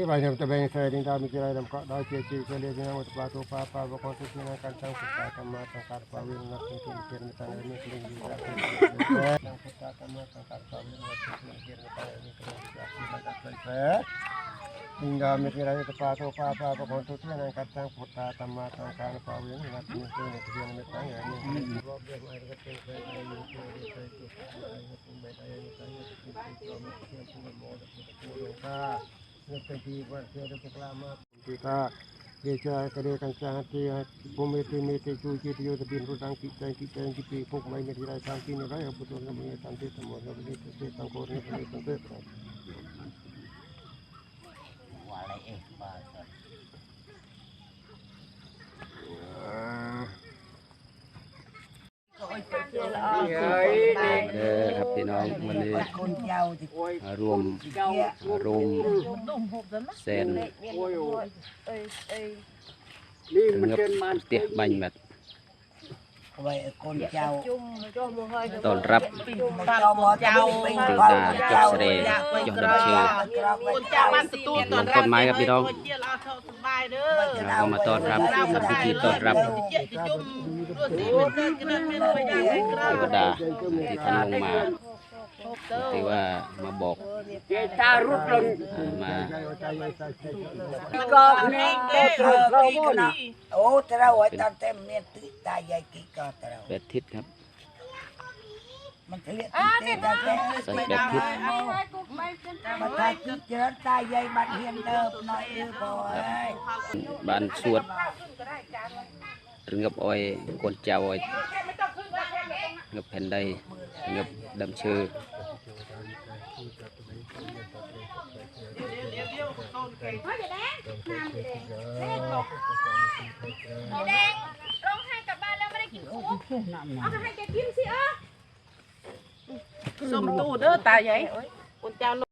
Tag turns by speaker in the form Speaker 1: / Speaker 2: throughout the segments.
Speaker 1: ที่บ้านเราจะแบ่งใส่ดินดามีอะไรนำก็ได้เจจีเจริญงามปาตุปาปาบกอนทุกนาการจังสุตตะธร kita geja kene kang sahati bumi tini te cuci tiyo te bin rudang ki cai ki cai ki pi pok mai ngeri rai tangki ne rai abu tuan ngamai tangki tamo ne beli te te
Speaker 2: tangko ne beli
Speaker 3: te te walai eh bahasa Iya, พี่น้องวันนี้
Speaker 2: คนเจ้าที่
Speaker 3: มารวมรวมเส้นถึงกับเตี้ยบัญแบบ
Speaker 2: ไว้คนเจ้า
Speaker 3: ต้อนรับ
Speaker 2: เจ้าหมอเจ้า
Speaker 3: ถึงตาจบเสรจบดำเชื่อ
Speaker 4: คนเจ้าบ้านสตูลตอนรับ
Speaker 3: ต้นไม้ครับพี่น้อง
Speaker 4: เจียลอาเท่าสบายเด้อ
Speaker 3: เรามาต้อนรับทำพิธีต้อนรับ
Speaker 4: เจียจะจุ่มรถที่เป็นเดินกระเดินไม่ได้ไปย่างให้กระ
Speaker 3: เทวดาที่ท่านลงมา ที่ว่ามาบอก
Speaker 2: ตารุดลง
Speaker 3: อ่ามา
Speaker 2: ก็นี่เด็กเราโมนะโอ้แต่เราไว้ตามเต็มเมียตื้อตายใหญ่กี่ก็แต่เรา
Speaker 3: แปดทิศครับ
Speaker 2: มันเรียกเต้ตาแต่
Speaker 3: ใส่แปดทิศ
Speaker 2: มาทายจุดเจริญตายใหญ่บัดเฮียนเดิมหน่อยเออบ่เอ้ย
Speaker 3: บ้านสวดถึงกับอ้อยกวนเจ้าอ้อยกับแผ่นใមកយដែងណាមយ
Speaker 5: ដែងលេខមកយដែងរងហើយកបាលើមិនគេគូអត់ឲ្យគេគៀមស៊ីអើសុំទូទៅតាយាយអូនចៅ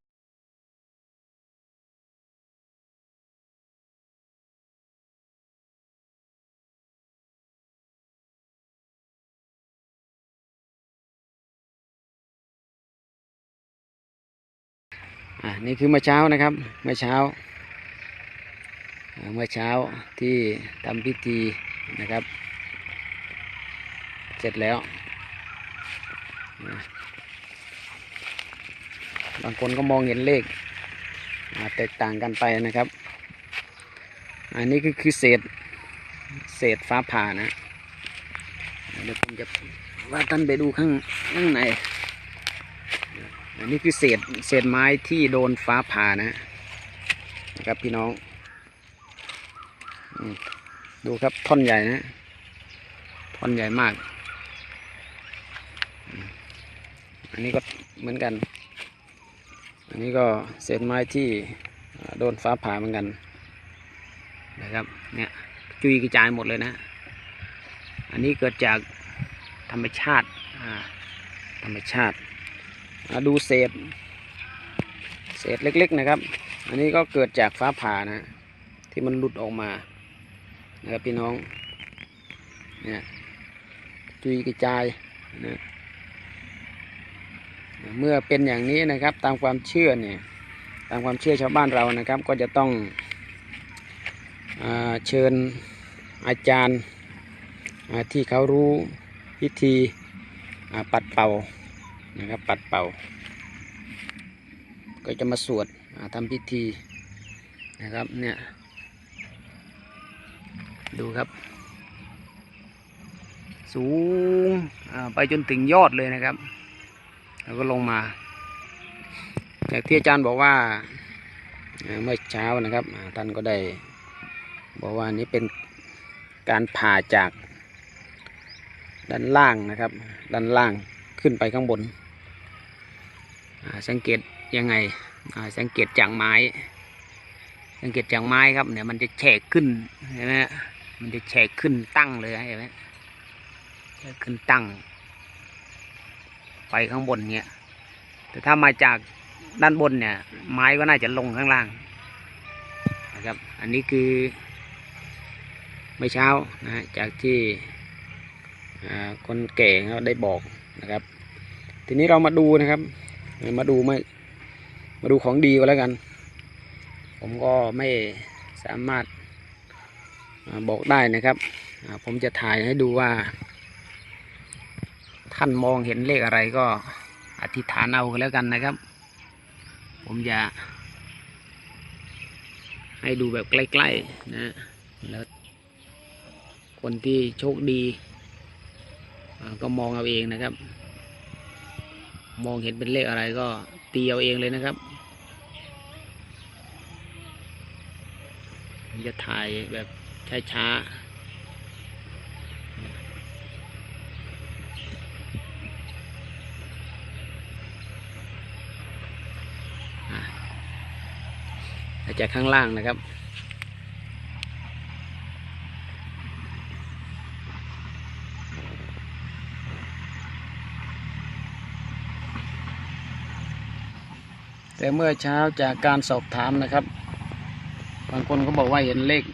Speaker 5: อ่า
Speaker 4: นี่
Speaker 3: คือเมื่อเช้านะครับ เมื่อเช้า เมื่อเช้าที่ทำพิธีนะครับ เสร็จแล้ว บางคนก็มองเห็นเลขแตกต่างกันไปนะครับ อันนี้คือคือเศษเศษฟ้าผ่านะ เดี๋ยวผมจะว่าท่านไปดูข้างข้างใน อันนี้คือเศษเศษไม้ที่โดนฟ้าผ่านะนะครับพี่น้อง ดูครับท่อนใหญ่นะท่อนใหญ่มาก อันนี้ก็เหมือนกัน อันนี้ก็เศษไม้ที่โดนฟ้าผ่าเหมือนกันนะครับเนี่ยจุยกระจายหมดเลยนะ อันนี้เกิดจากธรรมชาติธรรมชาติ มาดูเศษ เศษเล็ก ๆนะครับ อันนี้ก็เกิดจากฟ้าผ่านะ ที่มันหลุดออกมานะครับพี่น้องเนี่ยจุยกระจายนะเมื่อเป็นอย่างนี้นะครับตามความเชื่อเนี่ยตามความเชื่อชาวบ้านเรานะครับ ก็จะต้องอเชิญอาจารย์ที่เขารู้วิธีปัดเป่า นะครับ ปัดเป่า ก็จะมาสวดทำพิธีนะครับเนี่ยดูครับ สูงไปจนถึงยอดเลยนะครับ แล้วก็ลงมาจากที่อาจารย์บอกว่าเมื่อเช้านะครับท่านก็ได้ บอกว่านี้เป็นการผ่าจากด้านล่างนะครับ ด้านล่างขึ้นไปข้างบน สังเกตยังไงสังเกตจากไม้ สังเกตจากไม้ครับเนี่ยมันจะแฉกขึ้นเห็นไหมมันจะแฉกขึ้นตั้งเลยเห็นไหมแฉกขึ้นตั้ง ไปข้างบนเนี่ยแต่ถ้ามาจากด้านบนเนี่ย ไม้ก็น่าจะลงข้างล่างนะครับ อันนี้คือเมื่อเช้านะจากที่คนแก่เขาได้บอกนะครับ ทีนี้เรามาดูนะครับ มาดูไม่มาดูของดีก็แล้วกัน ผมก็ไม่สามารถบอกได้นะครับ ผมจะถ่ายให้ดูว่า ท่านมองเห็นเลขอะไรก็อธิษฐานเอาก็แล้วกันนะครับ ผมจะ ให้ดูแบบใกล้ๆนะแล้วคนที่โชคดี ก็มองเอาเองนะครับ มองเห็นเป็นเลขอะไรก็ตีเอาเองเลยนะครับผมจะถ่ายแบบช้าๆจากข้างล่างนะครับ แต่เมื่อเช้าจากการสอบถามนะครับ บางคนก็บอกว่าเห็นเลข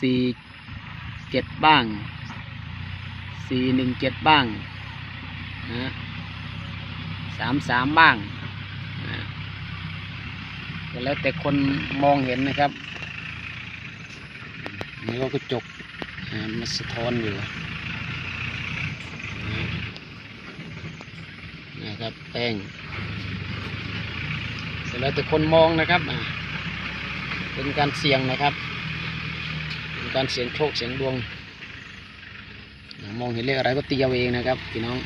Speaker 3: สี่เจ็ดบ้างสี่หนึ่งเจ็ดบ้างนะสามสามบ้างนะก็แล้วแต่คนมองเห็นนะครับนี่ก็กระจกอ่ามันสะท้อนอยู่นะครับแป้ง แล้วแต่คนมองนะครับเป็นการเสี่ยงนะครับ เป็นการเสี่ยงโชคเสี่ยงดวง มองเห็นเลขอะไรก็ตีเอาเองนะครับพี่น้อง